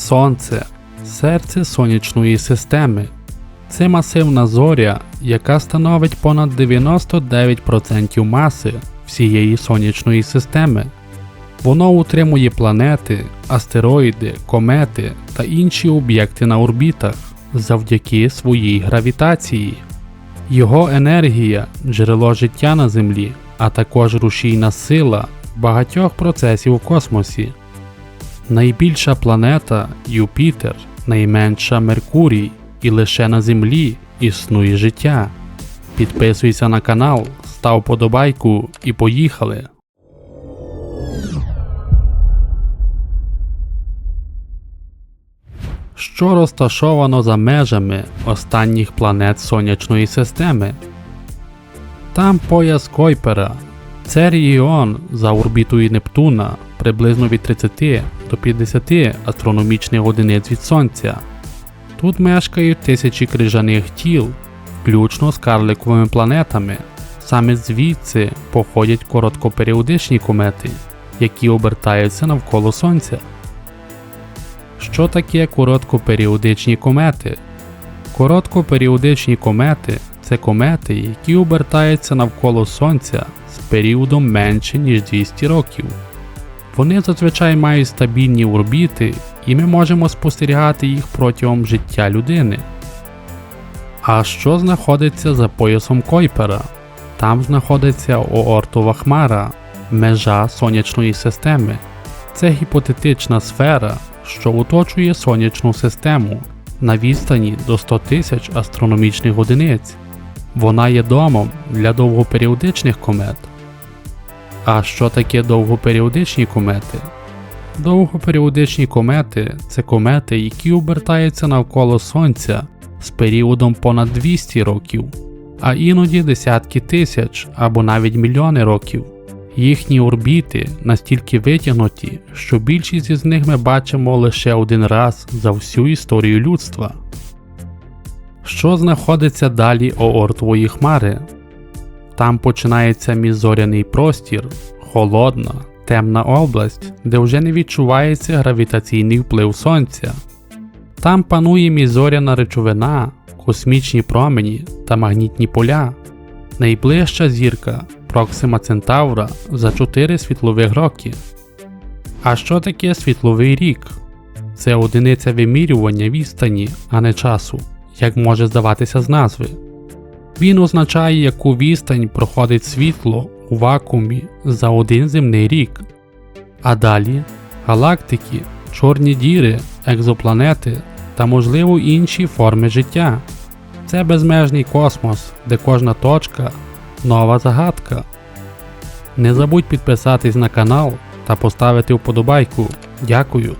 Сонце серце сонячної системи. Це масивна зоря, яка становить понад 99% маси всієї сонячної системи. Воно утримує планети, астероїди, комети та інші об'єкти на орбітах завдяки своїй гравітації. Його енергія джерело життя на Землі, а також рушійна сила багатьох процесів у космосі. Найбільша планета Юпітер, найменша Меркурій, і лише на Землі існує життя. Підписуйся на канал, став подобайку і поїхали. Що розташовано за межами останніх планет Сонячної системи? Там пояс Койпера. Це регіон за орбітою Нептуна приблизно від 30 до 50 астрономічних одиниць від Сонця. Тут мешкають тисячі крижаних тіл, включно з карликовими планетами. Саме звідси походять короткоперіодичні комети, які обертаються навколо Сонця. Що таке короткоперіодичні комети? Короткоперіодичні комети це комети, які обертаються навколо Сонця з періодом менше ніж 200 років. Вони зазвичай мають стабільні орбіти, і ми можемо спостерігати їх протягом життя людини. А що знаходиться за поясом Койпера? Там знаходиться Оортова хмара, межа сонячної системи. Це гіпотетична сфера, що оточує сонячну систему на відстані до 100 тисяч астрономічних одиниць. Вона є домом для довгоперіодичних комет. А що таке довгоперіодичні комети? Довгоперіодичні комети це комети, які обертаються навколо Сонця з періодом понад 200 років, а іноді десятки тисяч або навіть мільйони років. Їхні орбіти настільки витягнуті, що більшість із них ми бачимо лише один раз за всю історію людства. Що знаходиться далі Оортової хмари? Там починається міжзоряний простір, холодна, темна область, де вже не відчувається гравітаційний вплив сонця. Там панує міжзоряна речовина, космічні промені та магнітні поля. Найближча зірка Проксима Центавра за 4 світлових роки. А що таке світловий рік? Це одиниця вимірювання відстані, а не часу, як може здаватися з назви. Він означає, яку відстань проходить світло у вакуумі за один земний рік. А далі галактики, чорні діри, екзопланети та, можливо, інші форми життя. Це безмежний космос, де кожна точка нова загадка. Не забудь підписатись на канал та поставити вподобайку. Дякую.